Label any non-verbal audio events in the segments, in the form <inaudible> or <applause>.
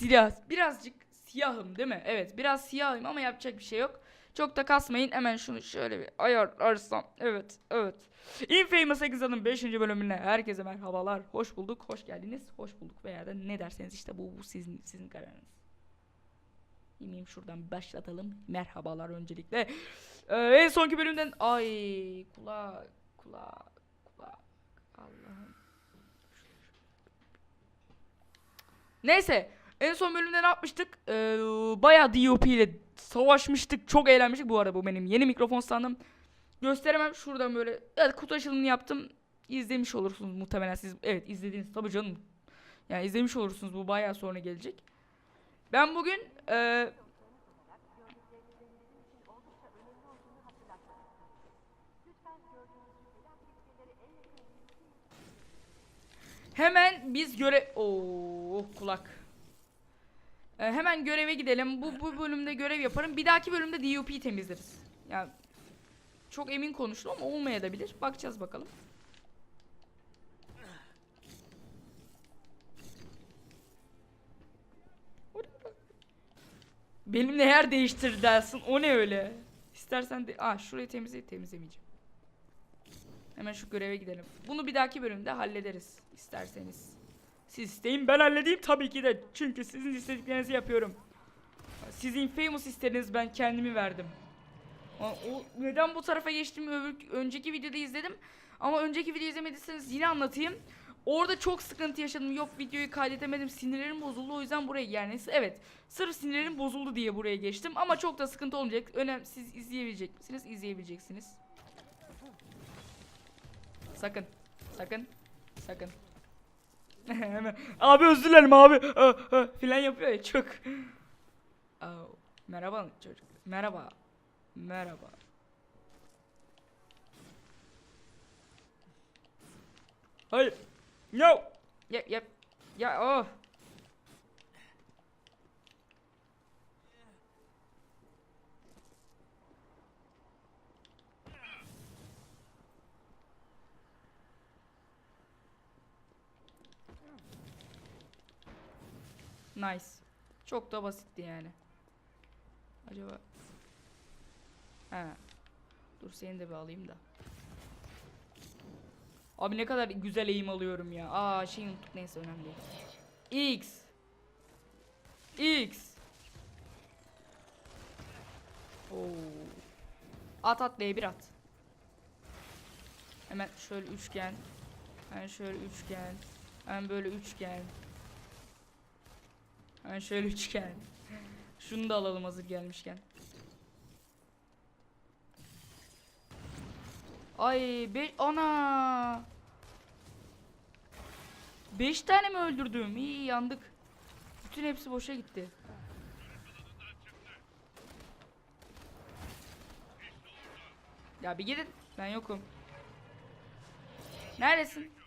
silah. Birazcık siyahım değil mi? Evet biraz siyahım ama yapacak bir şey yok. Çok da kasmayın. Hemen şunu şöyle bir ayarlarsam. Evet, evet. Infamous Exa'nın 5. bölümüne herkese merhabalar. Hoş bulduk, hoş geldiniz. Hoş bulduk veya da ne derseniz işte bu, bu sizin sizin kararınız. Yemeğim şuradan başlatalım. Merhabalar öncelikle. Ee, en sonki bölümden ay kulak kulak kulak Allah'ım. Neyse en son bölümde ne yapmıştık? Ee, bayağı DOP ile savaşmıştık. Çok eğlenmiştik. Bu arada bu benim yeni mikrofon standım. Gösteremem. Şuradan böyle evet, kutu açılımını yaptım. İzlemiş olursunuz muhtemelen siz. Evet izlediniz tabii canım. Yani izlemiş olursunuz. Bu bayağı sonra gelecek. Ben bugün e, hemen biz göre Oo kulak. E, hemen göreve gidelim. Bu bu bölümde görev yaparım. Bir dahaki bölümde DUP'yi temizleriz. Yani çok emin konuştum ama olmayabilir. Bakacağız bakalım. Benimle yer değiştir dersin. O ne öyle? İstersen de... Aa şurayı temizle temizlemeyeceğim. Hemen şu göreve gidelim. Bunu bir dahaki bölümde hallederiz. isterseniz. Siz isteyin ben halledeyim tabii ki de. Çünkü sizin istediklerinizi yapıyorum. Siz Infamous istediniz ben kendimi verdim. O, o- neden bu tarafa geçtim önceki videoda izledim. Ama önceki videoyu izlemediyseniz yine anlatayım. Orada çok sıkıntı yaşadım. Yok videoyu kaydedemedim. Sinirlerim bozuldu. O yüzden buraya yani evet. Sırf sinirlerim bozuldu diye buraya geçtim. Ama çok da sıkıntı olmayacak. Önemli siz izleyebilecek misiniz? İzleyebileceksiniz. Sakın. Sakın. Sakın. <laughs> Abi özür dilerim abi. Filan yapıyor ya çok. Oh, Merhaba çocuk. Merhaba. Merhaba. Hayır. No. Yep yep. Ya oh. Nice. Çok da basitti yani. Acaba He. Dur seni de bir alayım da. Abi ne kadar güzel eğim alıyorum ya. Aa şey unuttuk neyse önemli. X. X. Oo. At at L1 at. Hemen şöyle üçgen. Hemen şöyle üçgen. Hemen böyle üçgen. Hemen şöyle üçgen. Şunu da alalım hazır gelmişken. Ay be ana. Beş tane mi öldürdüm? İyi yandık. Bütün hepsi boşa gitti. Ya bir gidin. Ben yokum. Neredesin?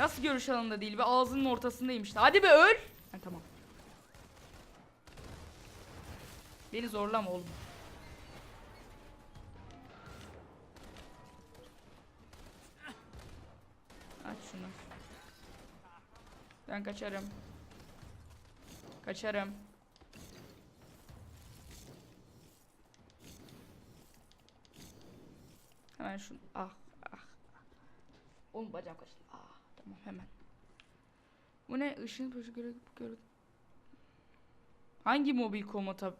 Nasıl görüş alanında değil? Ve ağzının ortasındayım işte. Hadi be öl. Ha, tamam. Beni zorlama oğlum. Aç şunu. Ben kaçarım. Kaçarım. Hemen şunu. Ah ah. ah. Oğlum bacağım kaçtı. Ah tamam hemen. Bu ne? Işın başı göre göre. Hangi mobil komota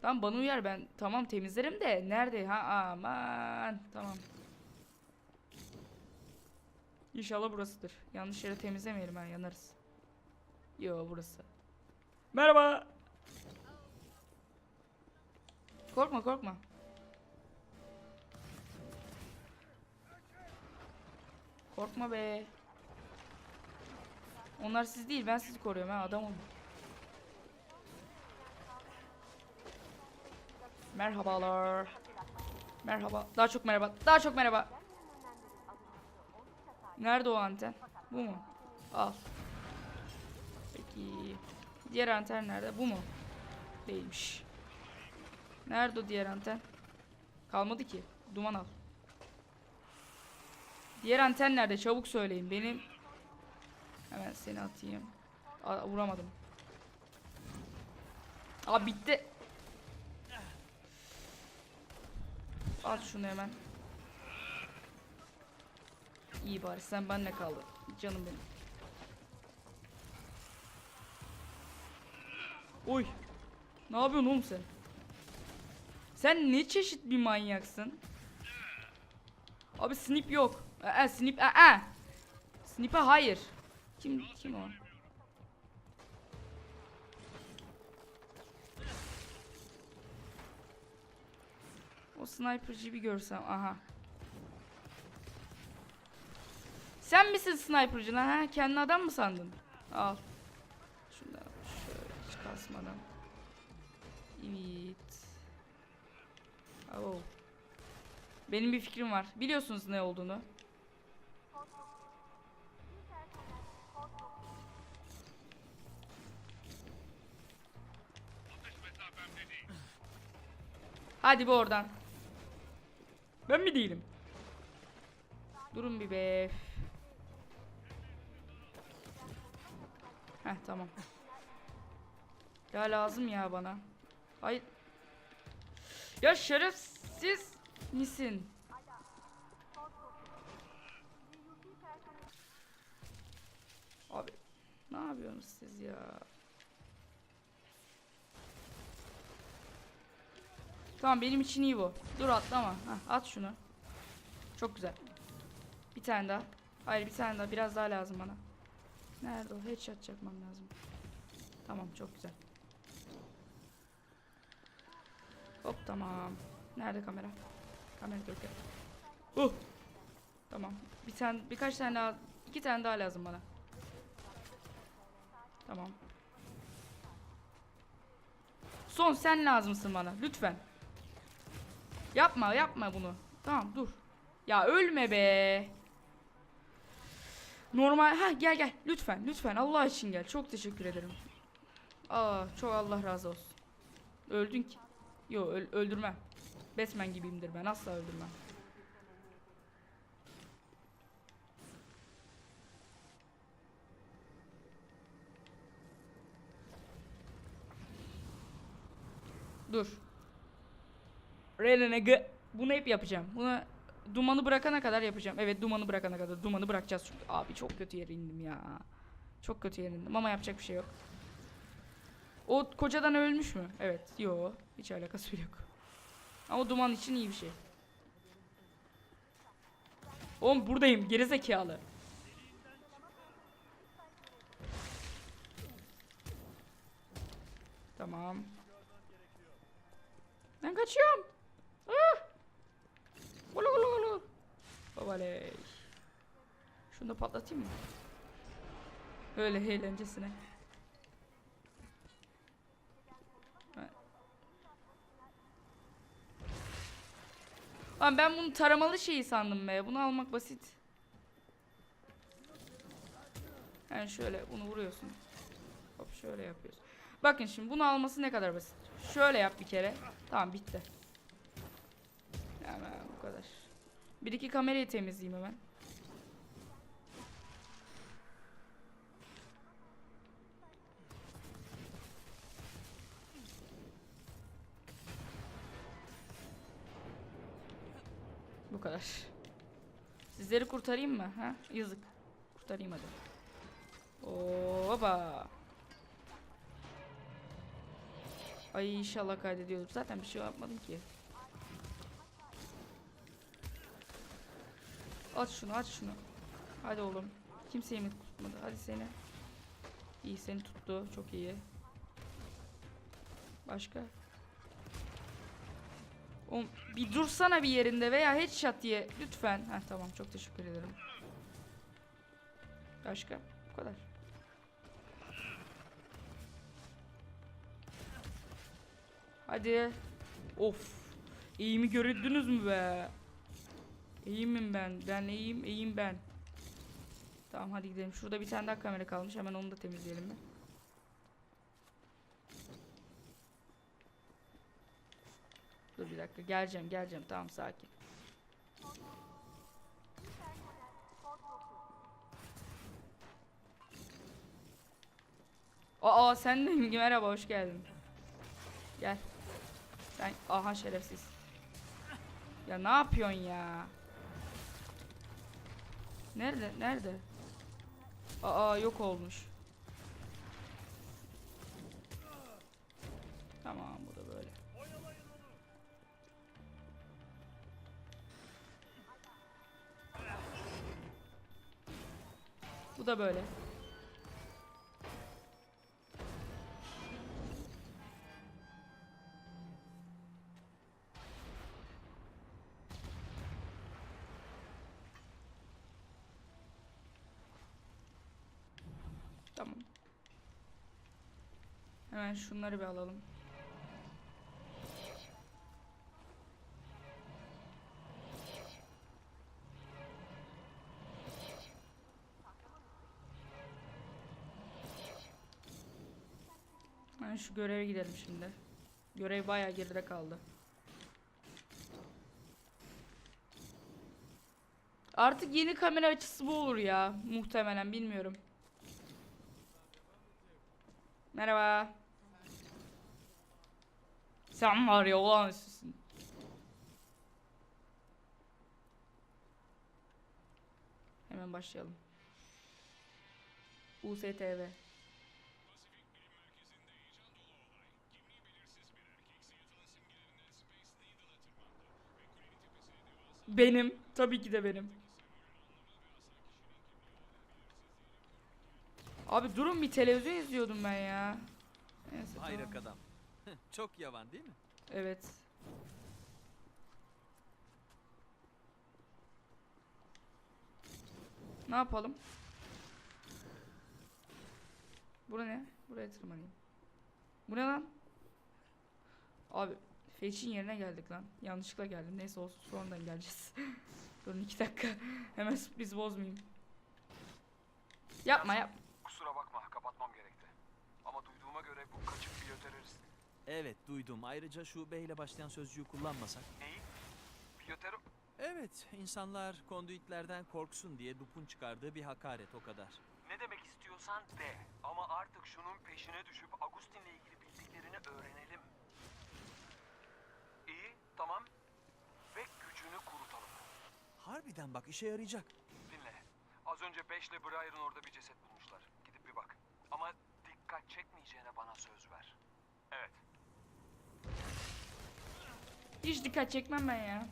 Tamam bana uyar ben tamam temizlerim de nerede ha aman tamam. İnşallah burasıdır. Yanlış yere temizlemeyelim ha yanarız. Yo burası. Merhaba. Korkma korkma. Korkma be. Onlar siz değil ben sizi koruyorum ha adam olun. Merhabalar. Merhaba. Daha çok merhaba. Daha çok merhaba. Nerede o anten? Bu mu? Al. Peki. Diğer anten nerede? Bu mu? Değilmiş. Nerede o diğer anten? Kalmadı ki. Duman al. Diğer anten nerede? Çabuk söyleyin. Benim hemen seni atayım. Aa, vuramadım. Aa bitti. At şunu hemen. İyi bari sen benle kaldın. Canım benim. Oy. Ne yapıyorsun oğlum sen? Sen ne çeşit bir manyaksın? Abi snip yok. Aa, snip aa. Snip'e hayır. Kim kim o? O sniper'cıyı bir görsem aha. Sen misin sniper'cı lan ha? Kendini adam mı sandın? Al. Şundan şöyle hiç kasmadan. Evet. Oh. Benim bir fikrim var. Biliyorsunuz ne olduğunu. Hadi bu oradan. Ben mi değilim? Durun bir be. Heh tamam. Ya lazım ya bana. Hayır. Ya şerefsiz misin? Abi ne yapıyorsunuz siz ya? Tamam benim için iyi bu. Dur atlama. Heh, at şunu. Çok güzel. Bir tane daha. Hayır bir tane daha. Biraz daha lazım bana. Nerede o? Headshot çakmam lazım. Tamam çok güzel. Hop tamam. Nerede kamera? Kamera yok ya. Uh. Tamam. Bir tane birkaç tane daha iki tane daha lazım bana. Tamam. Son sen lazımsın bana lütfen. Yapma yapma bunu. Tamam dur. Ya ölme be. Normal ha gel gel lütfen lütfen Allah için gel. Çok teşekkür ederim. Aa çok Allah razı olsun. Öldün ki. Yo öl- öldürmem. Batman gibiyimdir ben asla öldürmem. Dur. Renege. Bunu hep yapacağım. Bunu dumanı bırakana kadar yapacağım. Evet dumanı bırakana kadar. Dumanı bırakacağız çünkü. Abi çok kötü yere indim ya. Çok kötü yere indim ama yapacak bir şey yok. O kocadan ölmüş mü? Evet. Yo. Hiç alakası yok. Ama duman için iyi bir şey. Oğlum buradayım. Gerizekalı. Tamam. Ben kaçıyorum. Ah! Ulu ulu ulu. Babaley. Şunu da patlatayım mı? Öyle eğlencesine. Lan ben bunu taramalı şeyi sandım be. Bunu almak basit. Yani şöyle bunu vuruyorsun. Hop şöyle yapıyorsun. Bakın şimdi bunu alması ne kadar basit. Şöyle yap bir kere. Tamam bitti. Kadar. Bir iki kamerayı temizleyeyim hemen. Bu kadar. Sizleri kurtarayım mı? Ha? Yazık. Kurtarayım hadi. Oba. Ay inşallah kaydediyorum. Zaten bir şey yapmadım ki. Aç şunu aç şunu. Hadi oğlum. Kimseyi mi tutmadı? Hadi seni. İyi seni tuttu. Çok iyi. Başka? Oğlum bir dursana bir yerinde veya headshot diye lütfen. Heh tamam çok teşekkür ederim. Başka? Bu kadar. Hadi. Of. İyimi gördünüz mü be? İyiyim ben. Ben iyiyim. iyiyim ben. Tamam hadi gidelim. Şurada bir tane daha kamera kalmış. Hemen onu da temizleyelim mi? Dur bir dakika. Geleceğim geleceğim. Tamam sakin. Aa sen de mi? Merhaba hoş geldin. Gel. Sen aha şerefsiz. Ya ne yapıyorsun ya? Nerede? Nerede? Aa yok olmuş. Tamam bu da böyle. Bu da böyle. Hemen şunları bir alalım. Ben şu göreve gidelim şimdi. Görev bayağı geride kaldı. Artık yeni kamera açısı bu olur ya. Muhtemelen bilmiyorum. Merhaba. Sen var ya olağanüstüsün. Hemen başlayalım. USTV. Benim. Tabii ki de benim. Abi durun bir televizyon izliyordum ben ya. Neyse, Bayrak tamam. adam. <laughs> Çok yavan değil mi? Evet. Ne yapalım? Bura ne? Buraya tırmanayım. Bu ne lan? Abi Fetch'in yerine geldik lan. Yanlışlıkla geldim. Neyse olsun sonradan geleceğiz. <laughs> Durun iki dakika. <laughs> Hemen sürpriz bozmayayım. Yapma yap. Kusura bakma kapatmam gerekti. Ama duyduğuma göre bu kaçık biyoterörist. Evet duydum. Ayrıca şu B ile başlayan sözcüğü kullanmasak. Neyi? Biyotero... Evet insanlar konduitlerden korksun diye Dup'un çıkardığı bir hakaret o kadar. Ne demek istiyorsan de. Ama artık şunun peşine düşüp Agustin'le ilgili bildiklerini öğrenelim. İyi, tamam. Ve gücünü kurutalım. Harbiden bak işe yarayacak. Dinle. Az önce Beş'le Briar'ın orada bir ceset bulmuşlar. Gidip bir bak. Ama dikkat çekmeyeceğine bana söz ver. Evet. Hiç dikkat çekmem ben ya.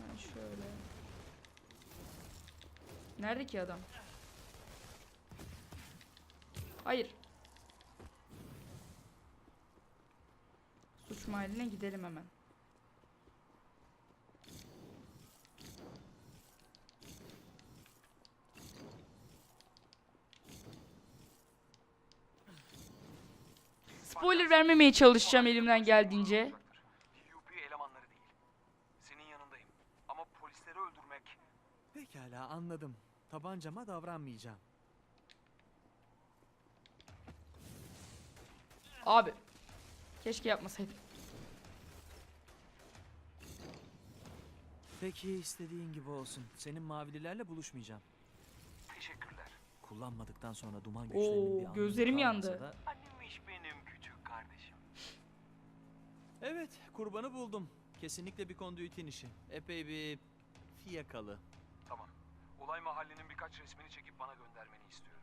Ben şöyle. Nerede ki adam? Hayır. Suç mahalline gidelim hemen. Spoiler vermemeye çalışacağım elimden geldiğince. UP elemanları değil. Senin yanındayım. Ama polisleri öldürmek... Pekala anladım. Tabancama davranmayacağım. Abi. Keşke yapmasaydım. Peki istediğin gibi olsun. Senin mavililerle buluşmayacağım. Teşekkürler. Kullanmadıktan sonra duman güçlerinin Oo, bir anlamı gözlerim kalmasa yandı. da- Annemmiş benim küçük kardeşim. Evet kurbanı buldum. Kesinlikle bir konduitin işi. Epey bir fiyakalı. Tamam. Olay mahallinin birkaç resmini çekip bana göndermeni istiyorum.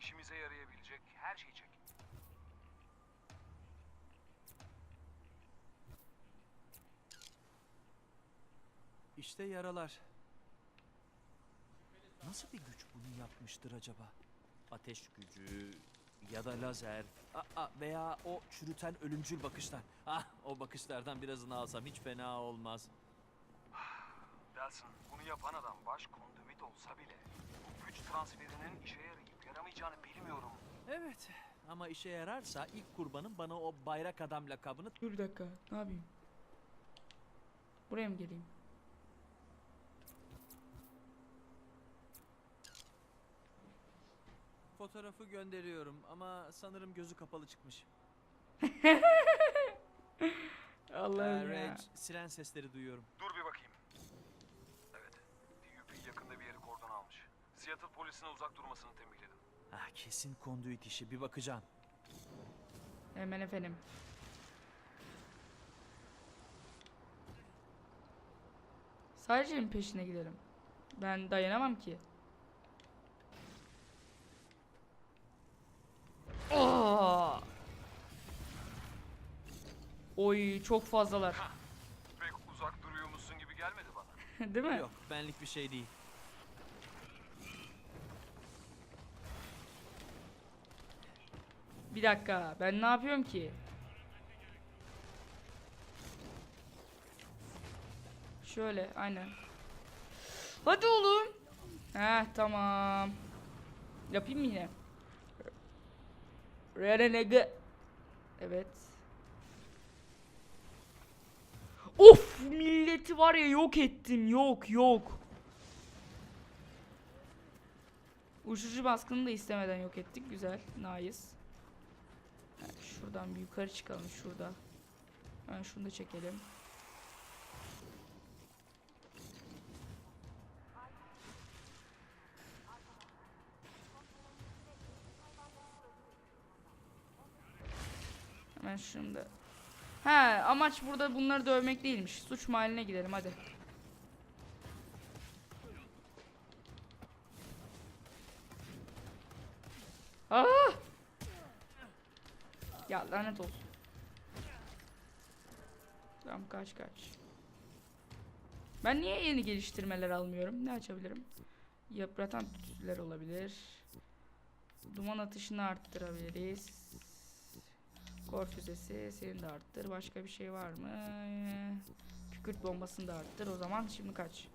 İşimize yarayabilecek her şeyi çek. İşte yaralar. Nasıl bir güç bunu yapmıştır acaba? Ateş gücü ya da lazer aa, veya o çürüten ölümcül bakışlar. Ah o bakışlardan birazını alsam hiç fena olmaz. Delsin, bunu yapan adam baş konduvit olsa bile bu güç transferinin işe yarayıp yaramayacağını bilmiyorum. Evet ama işe yararsa ilk kurbanın bana o bayrak adam lakabını Dur bir dakika. Ne yapayım? Buraya mı geleyim? Fotoğrafı gönderiyorum ama sanırım gözü kapalı çıkmış. <laughs> Allah'ım Ee, ya. Reg, siren sesleri duyuyorum. Dur bir bakayım. Evet, DUP yakında bir yeri kordon almış. Seattle polisine uzak durmasını tembihledim. Ah, kesin konduit işi bir bakacağım. Hemen efendim. Sadece mi peşine gidelim? Ben dayanamam ki. Aa! Oy çok fazlalar. Pek uzak duruyormuşsun gibi gelmedi bana. <laughs> Değil mi? Yok benlik bir şey değil. Bir dakika. Ben ne yapıyorum ki? Şöyle aynen. Hadi oğlum. Heh tamam. Yapayım mı yine? Renege. Evet. Of milleti var ya yok ettim. Yok yok. Uçucu baskını da istemeden yok ettik. Güzel. Nice. Ha, Şuradan bir yukarı çıkalım şurada. Ben şunu da çekelim. Da. He amaç burada bunları dövmek değilmiş. Suç mahalline gidelim hadi. Ah! Ya lanet olsun. Tamam kaç kaç. Ben niye yeni geliştirmeler almıyorum? Ne açabilirim? Yıpratan tütsüler olabilir. Duman atışını arttırabiliriz. Kor füzesi senin de arttır. Başka bir şey var mı? Kükürt bombasını da arttır. O zaman şimdi kaç.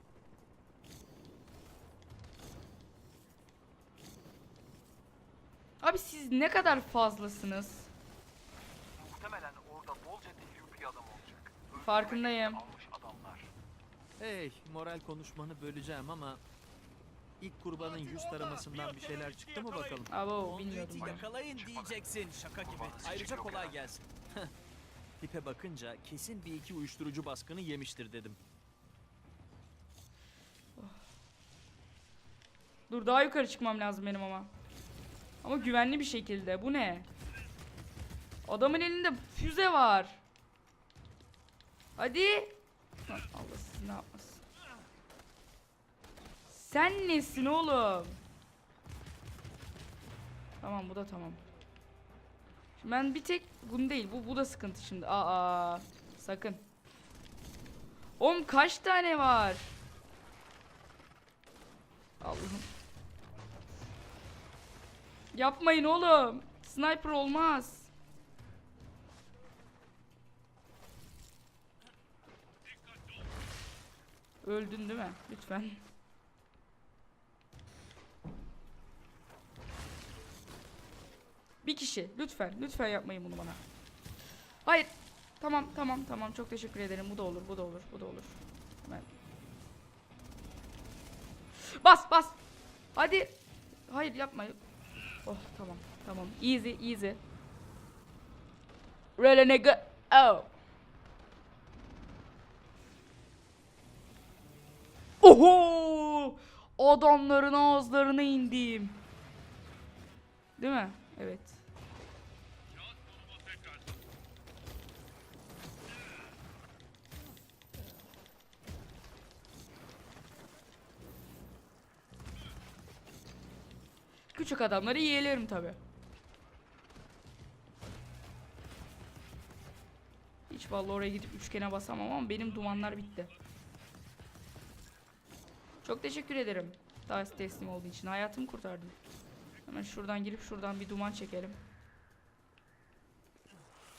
Abi siz ne kadar fazlasınız? Muhtemelen orada bolca bir adam olacak. Farkındayım. Almış adamlar. Hey moral konuşmanı böleceğim ama ilk kurbanın yüz taramasından bir şeyler çıktı mı bakalım? Abo bilmiyordum ben. yakalayın diyeceksin şaka gibi. Ayrıca kolay gelsin. <laughs> Tipe bakınca kesin bir iki uyuşturucu baskını yemiştir dedim. Dur daha yukarı çıkmam lazım benim ama. Ama güvenli bir şekilde. Bu ne? Adamın elinde füze var. Hadi. Allah sizi ne yapmasın. Sen nesin oğlum? Tamam bu da tamam. Şimdi ben bir tek bunu değil. Bu bu da sıkıntı şimdi. Aa sakın. Oğlum kaç tane var? Allah'ım. Yapmayın oğlum. Sniper olmaz. Öldün değil mi? Lütfen. Bir kişi. Lütfen. Lütfen yapmayın bunu bana. Hayır. Tamam tamam tamam. Çok teşekkür ederim. Bu da olur. Bu da olur. Bu da olur. Hemen. Bas bas. Hadi. Hayır yapma. Oh tamam tamam. Easy easy. Really nigga. Oh. Oho! Adamların ağızlarına indim. Değil mi? Evet. Küçük adamları yiyelim tabi. Hiç vallahi oraya gidip üçgene basamam ama benim dumanlar bitti. Çok teşekkür ederim. Daha teslim olduğu için hayatımı kurtardın. Hemen şuradan girip şuradan bir duman çekelim.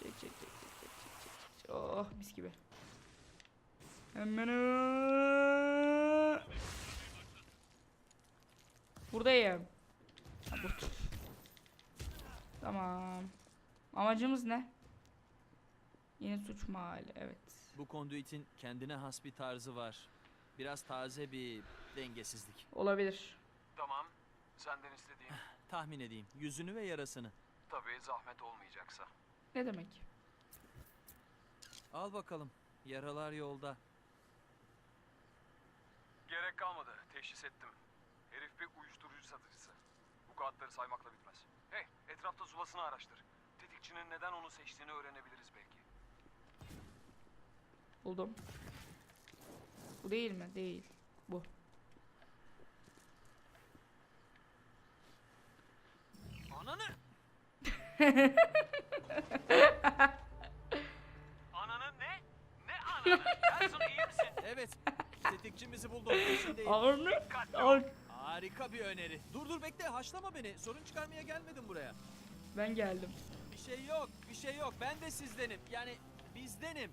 Çek çek çek çek çek çek çek, çek. Oh mis gibi. Hemen Buradayım. Ha, bu. Tamam. Amacımız ne? Yeni suç mahalli. Evet. Bu konduitin kendine has bir tarzı var. Biraz taze bir dengesizlik. Olabilir. Tamam. Senden istediğim Tahmin edeyim. Yüzünü ve yarasını. tabii zahmet olmayacaksa. Ne demek? Al bakalım. Yaralar yolda. Gerek kalmadı. Teşhis ettim. Herif bir uyuşturucu satıcısı. Bu kağıtları saymakla bitmez. Hey, etrafta zulasını araştır. Tetikçinin neden onu seçtiğini öğrenebiliriz belki. Buldum. Bu değil mi? Değil. Bu. Ananı! <laughs> Ananı ne? Ne ananı? Benson iyi misin? Evet, tetikçimizi buldum. Peşindeyim. Ağırını. Dikkatli ol. Ağır. Harika bir öneri. Dur dur bekle, haşlama beni. Sorun çıkarmaya gelmedim buraya. Ben geldim. Bir şey yok, bir şey yok. Ben de sizdenim. Yani bizdenim.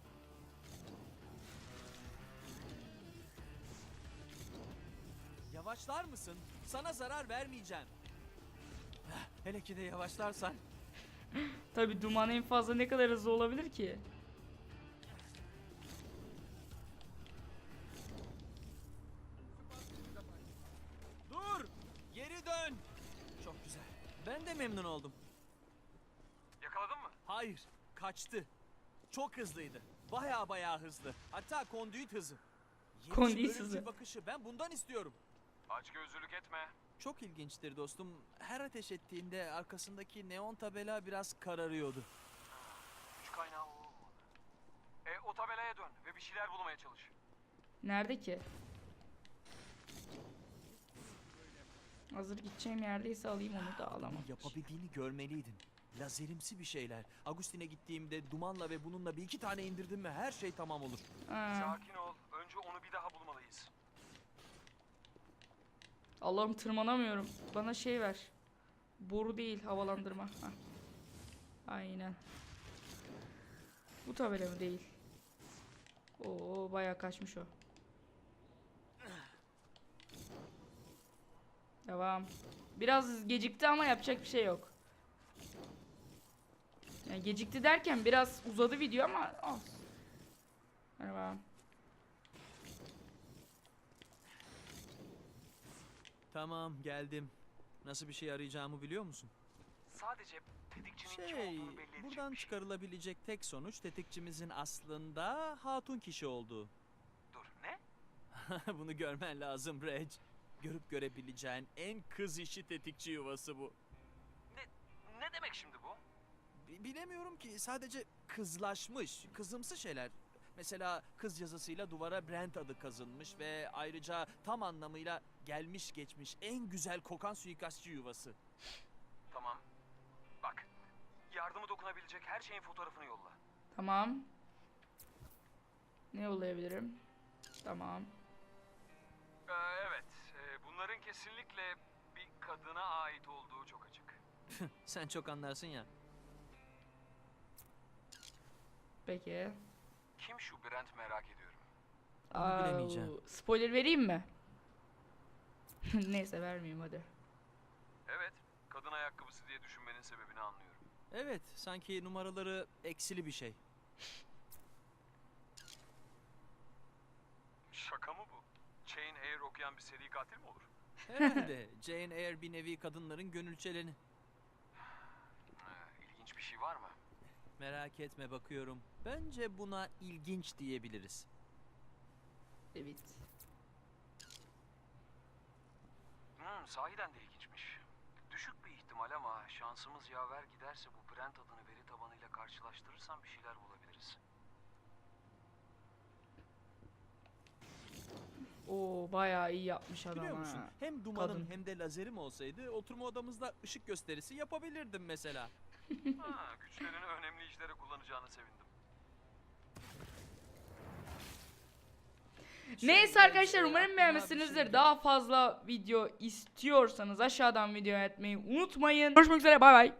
Yavaşlar mısın? Sana zarar vermeyeceğim. Hele ki de yavaşlarsan. Tabi duman en fazla ne kadar hızlı olabilir ki? Ben de memnun oldum. Yakaladın mı? Hayır, kaçtı. Çok hızlıydı. Baya baya hızlı. Hatta kondüit hızı. Yeni Kondüit ölümcül hızı. bakışı. Ben bundan istiyorum. Aç gözlülük etme. Çok ilginçtir dostum. Her ateş ettiğinde arkasındaki neon tabela biraz kararıyordu. Güç kaynağı o olmalı. E, o tabelaya dön ve bir şeyler bulmaya çalış. Nerede ki? Hazır gideceğim yerdeyse alayım onu da alamam. Yapabildiğini görmeliydin. Lazerimsi bir şeyler. Agustin'e gittiğimde dumanla ve bununla bir iki tane indirdim mi her şey tamam olur. Ha, Sakin ol. Önce onu bir daha bulmalıyız. Allah'ım tırmanamıyorum. Bana şey ver. Boru değil havalandırma. Hah. Aynen. Bu tabela mı değil? Oo bayağı kaçmış o. Devam. Biraz gecikti ama yapacak bir şey yok. Yani gecikti derken biraz uzadı video ama olsun. Merhaba. Tamam geldim. Nasıl bir şey arayacağımı biliyor musun? Sadece tetikçinin kim Şey, olduğunu belli edecek buradan bir şey. çıkarılabilecek tek sonuç tetikçimizin aslında hatun kişi olduğu. Dur, ne? <laughs> Bunu görmen lazım Reg. Görüp görebileceğin en kız işi tetikçi yuvası bu. Ne, ne demek şimdi bu? Bi- Bilemiyorum ki sadece kızlaşmış, kızımsı şeyler. Mesela kız yazısıyla duvara Brent adı kazınmış ve ayrıca tam anlamıyla gelmiş geçmiş en güzel kokan suikastçı yuvası. Tamam. Bak, yardımı dokunabilecek her şeyin fotoğrafını yolla. Tamam. Ne yollayabilirim? Tamam. Ee, evet, bunların kesinlikle bir kadına ait olduğu çok açık. <laughs> Sen çok anlarsın ya. Peki. Kim şu Brent merak ediyorum. Onu bilemeyeceğim. Spoiler vereyim mi? <laughs> Neyse vermeyeyim hadi. Evet, kadın ayakkabısı diye düşünmenin sebebini anlıyorum. Evet, sanki numaraları eksili bir şey. Şaka mı bu? Chain Air okuyan bir seri katil mi olur? Herhalde Jane Eyre bir nevi kadınların gönülçeleni. Ee, ilginç bir şey var mı? Merak etme bakıyorum. Bence buna ilginç diyebiliriz. Evet. Hmm, sahiden de ilginçmiş. Düşük bir ihtimal ama şansımız yaver giderse bu Brent adını veri tabanıyla karşılaştırırsam bir şeyler bulabiliriz. Oo bayağı iyi yapmış adam Biliyor musun? ha. Hem dumanım Kadın. hem de lazerim olsaydı oturma odamızda ışık gösterisi yapabilirdim mesela. <laughs> ha, güçlerini önemli işlere kullanacağını sevindim. Neyse arkadaşlar umarım beğenmişsinizdir. şey Daha fazla video istiyorsanız aşağıdan video etmeyi unutmayın. Görüşmek üzere bay bay.